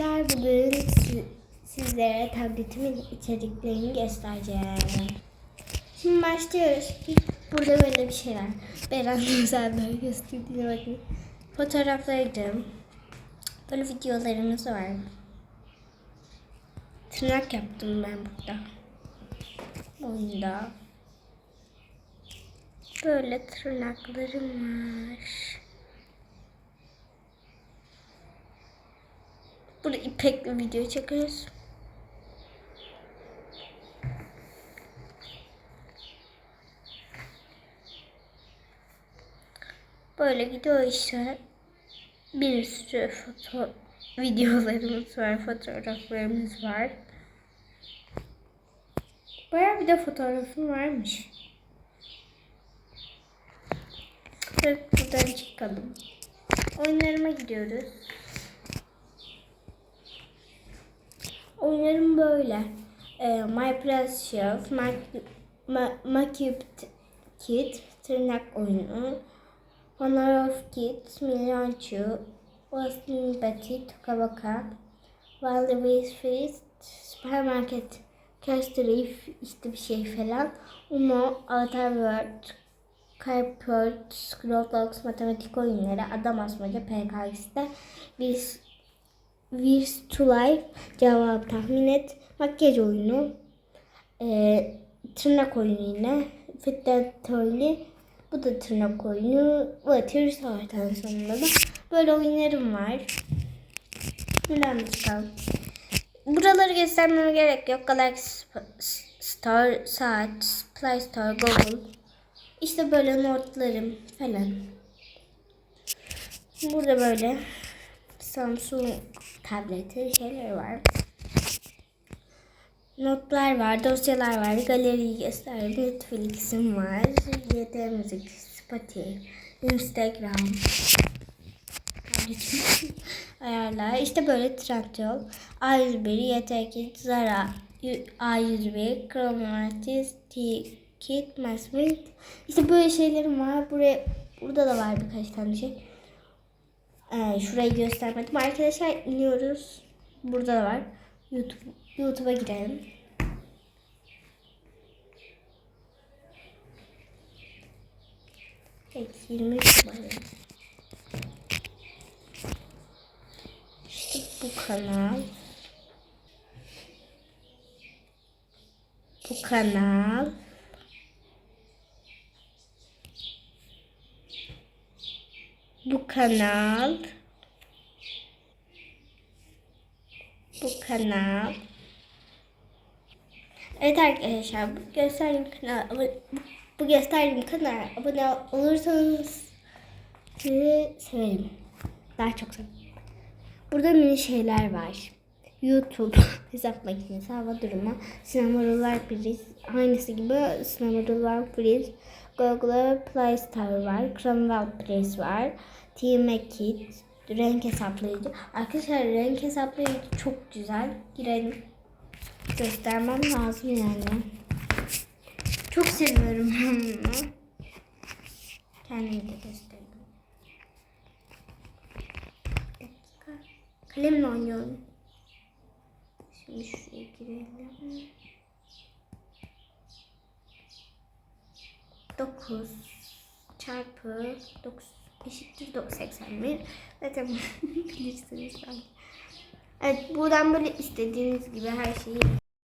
arkadaşlar bugün si- sizlere tabletimin içeriklerini göstereceğim. Şimdi başlıyoruz. Burada böyle bir şey var. Beren böyle gösterdiğine bakın. Fotoğraflarım. Böyle videolarımız var. Tırnak yaptım ben burada. Oyunda. Böyle tırnaklarım var. Burada ipekle video çekiyoruz. Böyle gidiyor işte. Bir sürü foto videolarımız var, fotoğraflarımız var. Bayağı bir de fotoğrafım varmış. Evet, buradan çıkalım. Oyunlarıma gidiyoruz. Oyunlarım böyle. Ee, My Precious, My, My, My Cute Kid, tırnak oyunu, Honor of Kids, Milanchu, Austin Betty, Toka Wild Feast, Süpermarket, Castle işte bir şey falan, Uno, Avatar World, Kayport, Scrollox, matematik oyunları, adam asmaca, PKX'de, biz Wish to Life, cevap tahmin et, makyaj oyunu, e, tırnak oyunu yine, Fitness bu da tırnak oyunu, Water zaten sonunda da. Böyle oyunlarım var. Buradan çıkalım. Buraları göstermeme gerek yok. Galaxy Store, Saat, Play Store, Google. İşte böyle notlarım falan. Burada böyle Samsung tableti şeyler var. Notlar var, dosyalar var, galeriyi göster, Netflix'im var, YT Müzik, Spotify, Instagram, ayarlar. İşte böyle Trendyol, A101, YT Zara, A101, Chromatis, T-Kit, Masmint. İşte böyle şeylerim var. Buraya, burada da var birkaç tane şey. Ee, şurayı göstermedim. Arkadaşlar iniyoruz. Burada da var. YouTube YouTube'a girelim. Evet 23 numara. İşte bu kanal. Bu kanal. Bu kanal. Bu kanal. Evet arkadaşlar bu gösterdiğim kanal bu gösterdiğim kanala abone olursanız sizi severim. Daha çok severim. Burada mini şeyler var. YouTube, hesap makinesi, hava durumu, sinemalar priz, aynısı gibi sinemalar priz, Google Play Store var, Chromewell priz var, TM Kit, renk hesaplayıcı. Arkadaşlar renk hesaplayıcı çok güzel. Girelim. Göstermem lazım yani. Çok seviyorum bunu. Kendimi de göstereyim. Kalemle oynuyorum. Şimdi girelim. 9 çarpı 9 eşittir 81. Zaten bilirsiniz. Evet buradan böyle istediğiniz gibi her şeyi